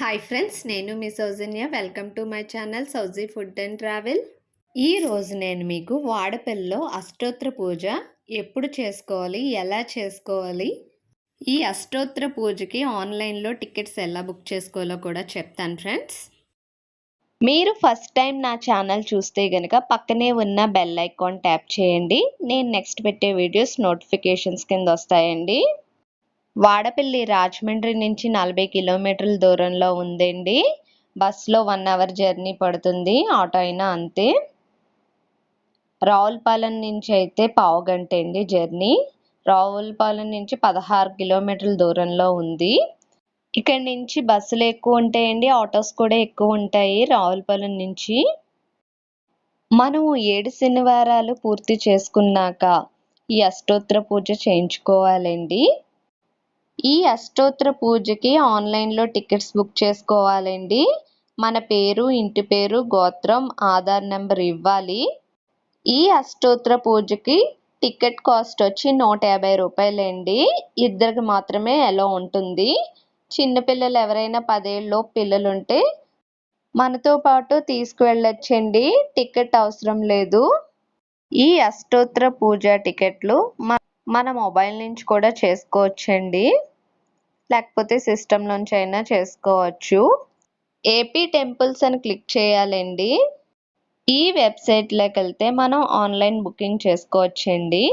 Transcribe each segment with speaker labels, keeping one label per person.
Speaker 1: Hi friends నేను మీ Soujanya. Welcome to my channel Souji food and travel ఈ రోజు నేను మీకు వాడపల్లిలో అష్టోత్తర పూజ ఎప్పుడు చేసుకోవాలి ఎలా చేసుకోవాలి? ఈ అష్టోత్తర పూజకి ఆన్లైన్లో టికెట్స్ ఎలా బుక్ చేసుకోవాలో కూడా చెప్తాను ఫ్రెండ్స్
Speaker 2: మీరు ఫస్ట్ టైం నా ఛానల్ చూస్తే కనుక పక్కనే ఉన్న బెల్ ఐకాన్ ట్యాప్ చేయండి. నేను నెక్స్ట్ పెట్టే వీడియోస్ నోటిఫికేషన్స్ కింద వస్తాయండి. వాడపల్లి రాజమండ్రి నుంచి నలభై కిలోమీటర్ల దూరంలో ఉందండి. బస్సులో వన్ అవర్ జర్నీ పడుతుంది ఆటో అయినా అంతే. రావులపాలెం నుంచి అయితే పావు గంట అండి జర్నీ. రావులపాలెం నుంచి పదహారు కిలోమీటర్ల దూరంలో ఉంది. ఇక్కడ నుంచి బస్సులు ఎక్కువ ఉంటాయండి ఆటోస్ కూడా ఎక్కువ ఉంటాయి రావులపాలెం నుంచి. మనం ఏడు శనివారాలు పూర్తి చేసుకున్నాక ఈ అష్టోత్తర పూజ చేయించుకోవాలండి. ఈ అష్టోత్తర పూజకి ఆన్లైన్లో టికెట్స్ బుక్ చేసుకోవాలండి. మన పేరు ఇంటి పేరు గోత్రం ఆధార్ నెంబర్ ఇవ్వాలి. ఈ అష్టోత్తర పూజకి టికెట్ కాస్ట్ వచ్చి నూట యాభై రూపాయలండి. ఇద్దరికి మాత్రమే ఎలా ఉంటుంది. చిన్నపిల్లలు ఎవరైనా పదేళ్ళు పిల్లలు ఉంటే మనతో పాటు తీసుకువెళ్ళొచ్చండి. టికెట్ అవసరం లేదు. ఈ అష్టోత్తర పూజ టికెట్లు మన మొబైల్ నుంచి కూడా చేసుకోవచ్చండి. లేకపోతే సిస్టమ్ నుంచి అయినా చేసుకోవచ్చు ఏపీ టెంపుల్స్ అని క్లిక్ చేయాలండి. ఈ వెబ్సైట్లోకి వెళ్తే మనం ఆన్లైన్ బుకింగ్ చేసుకోవచ్చండి.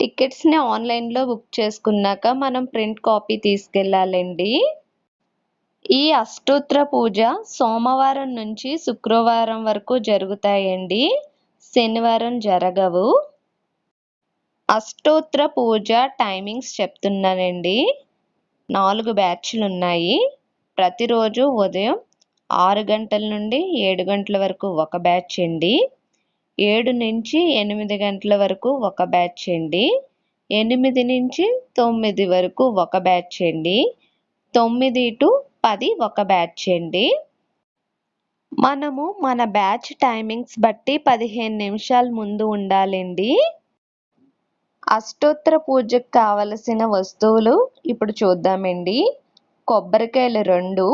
Speaker 2: టికెట్స్ని ఆన్లైన్లో బుక్ చేసుకున్నాక మనం ప్రింట్ కాపీ తీసుకెళ్ళాలండి ఈ అష్టోత్తర పూజ సోమవారం నుంచి శుక్రవారం వరకు జరుగుతాయండి. శనివారం జరగవు. అష్టోత్తర పూజ టైమింగ్స్ చెప్తున్నానండి. నాలుగు బ్యాచ్లు ఉన్నాయి ప్రతిరోజు ఉదయం ఆరు గంటల నుండి ఏడు గంటల వరకు ఒక బ్యాచ్ అండి. ఏడు నుంచి ఎనిమిది గంటల వరకు ఒక బ్యాచ్ అండి. ఎనిమిది నుంచి తొమ్మిది వరకు ఒక బ్యాచ్ అండి. తొమ్మిది టు పది ఒక బ్యాచ్ అండి. మనము మన బ్యాచ్ టైమింగ్స్ బట్టి పదిహేను నిమిషాల ముందు ఉండాలండి. అష్టోత్తర పూజకు కావలసిన వస్తువులు ఇప్పుడు చూద్దామండి. కొబ్బరికాయలు రెండు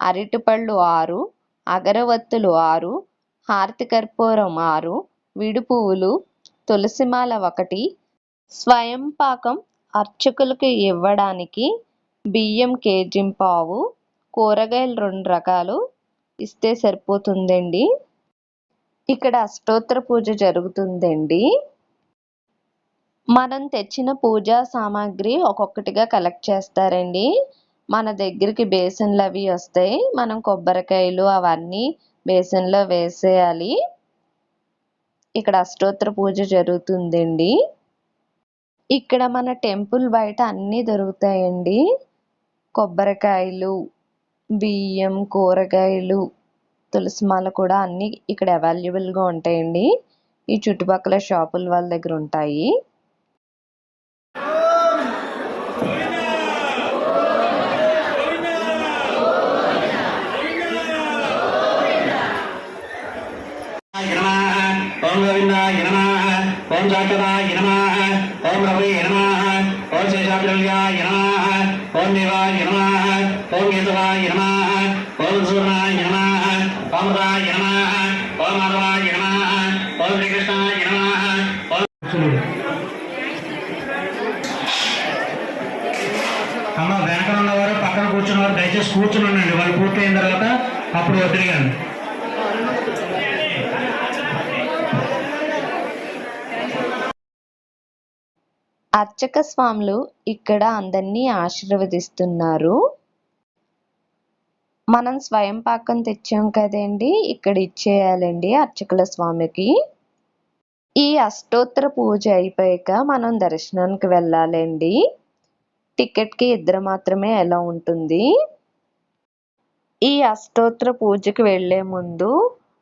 Speaker 2: అరటిపళ్ళు ఆరు అగరవత్తులు ఆరు హారతి కర్పూరం ఆరు విడి పువ్వులు తులసిమాల ఒకటి స్వయం పాకం అర్చకులకు ఇవ్వడానికి బియ్యం కేజింపావు కూరగాయలు రెండు రకాలు ఇస్తే సరిపోతుందండి. ఇక్కడ అష్టోత్తర పూజ జరుగుతుందండి. మనం తెచ్చిన పూజా సామాగ్రి ఒక్కొక్కటిగా కలెక్ట్ చేస్తారండి. మన దగ్గరికి బేసిన్లు అవి వస్తాయి. మనం కొబ్బరికాయలు అవన్నీ బేసిన్లో వేసేయాలి. ఇక్కడ అష్టోత్తర పూజ జరుగుతుందండి. ఇక్కడ మన టెంపుల్ బయట అన్నీ దొరుకుతాయండి. కొబ్బరికాయలు బియ్యం కూరగాయలు తులసిమాల కూడా అన్నీ ఇక్కడ అవైలబుల్గా ఉంటాయండి. ఈ చుట్టుపక్కల షాపుల వాళ్ళ దగ్గర ఉంటాయి.
Speaker 3: ఓం జాగ్రత్తాయ నమః ఓం రవే నమః ఓం శేషాభిరవ్యాయ నమః ఓం దేవాయ నమః ఓం కేశవాయ నమః ఓం సూర్ణాయ నమః ఓం రాయ నమః ఓం మాధవాయ నమః ఓం శ్రీకృష్ణాయ నమః ఓం అమ్మ వెనక ఉన్నవారు పక్కన కూర్చున్నవారు దయచేసి కూర్చుని ఉండండి. వాళ్ళు పూర్తయిన తర్వాత అప్పుడు వదిలిగాను
Speaker 2: అర్చక స్వాములు ఇక్కడ అందరినీ ఆశీర్వదిస్తున్నారు. మనం స్వయం పాకం తెచ్చాం కదండి ఇక్కడ ఇచ్చేయాలండి అర్చకుల స్వామికి. ఈ అష్టోత్తర పూజ అయిపోయాక మనం దర్శనానికి వెళ్ళాలండి. టికెట్కి ఇద్దరు మాత్రమే ఎలా ఉంటుంది? ఈ అష్టోత్తర పూజకి వెళ్ళే ముందు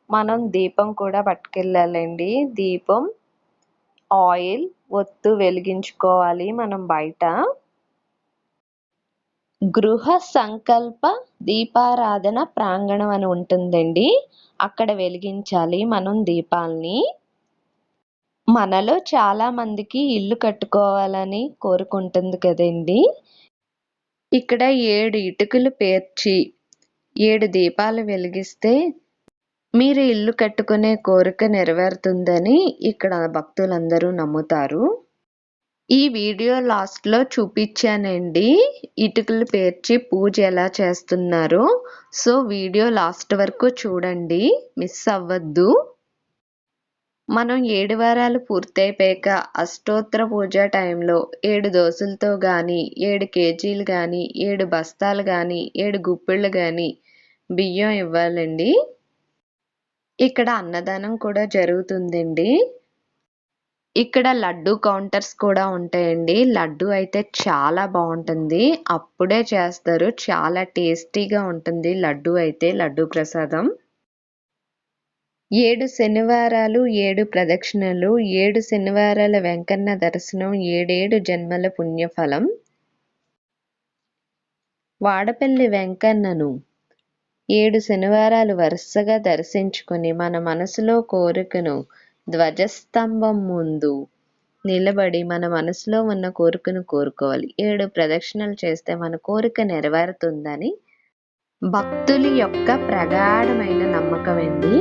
Speaker 2: మనం దీపం కూడా పట్టుకెళ్ళాలండి. దీపం ఆయిల్ ఒత్తు వెలిగించుకోవాలి మనం బయట. గృహ సంకల్ప దీపారాధన ప్రాంగణం అని ఉంటుందండి. అక్కడ వెలిగించాలి మనం దీపాలని. మనలో చాలా మందికి ఇల్లు కట్టుకోవాలని కోరుకుంటుంది కదండి. ఇక్కడ ఏడు ఇటుకలు పేర్చి ఏడు దీపాలు వెలిగిస్తే మీరు ఇల్లు కట్టుకునే కోరిక నెరవేరుతుందని ఇక్కడ భక్తులందరూ నమ్ముతారు. ఈ వీడియో లాస్ట్లో చూపించానండి. ఇటుకలు పేర్చి పూజ ఎలా చేస్తున్నారో. సో వీడియో లాస్ట్ వరకు చూడండి. మిస్ అవ్వద్దు. మనం ఏడు వారాలు పూర్తయిపోయాక అష్టోత్తర పూజ టైంలో ఏడు దోశలతో కానీ ఏడు కేజీలు కానీ ఏడు బస్తాలు కానీ ఏడు గుప్పిళ్ళు కానీ బియ్యం ఇవ్వాలండి. ఇక్కడ అన్నదానం కూడా జరుగుతుందండి. ఇక్కడ లడ్డు కౌంటర్స్ కూడా ఉంటాయండి. లడ్డు అయితే చాలా బాగుంటుంది. అప్పుడే చేస్తారు. చాలా టేస్టీగా ఉంటుంది లడ్డు అయితే లడ్డు ప్రసాదం. ఏడు శనివారాలు ఏడు ప్రదక్షిణలు ఏడు శనివారాల వెంకన్న దర్శనం ఏడేడు జన్మల పుణ్యఫలం. వాడపల్లి వెంకన్నను ఏడు శనివారాలు వరుసగా దర్శించుకుని మన మనసులో కోరికను ధ్వజస్తంభం ముందు నిలబడి మన మనసులో ఉన్న కోరికను కోరుకోవాలి. ఏడు ప్రదక్షిణలు చేస్తే మన కోరిక నెరవేరుతుందని భక్తుల యొక్క ప్రగాఢమైన నమ్మకం అండి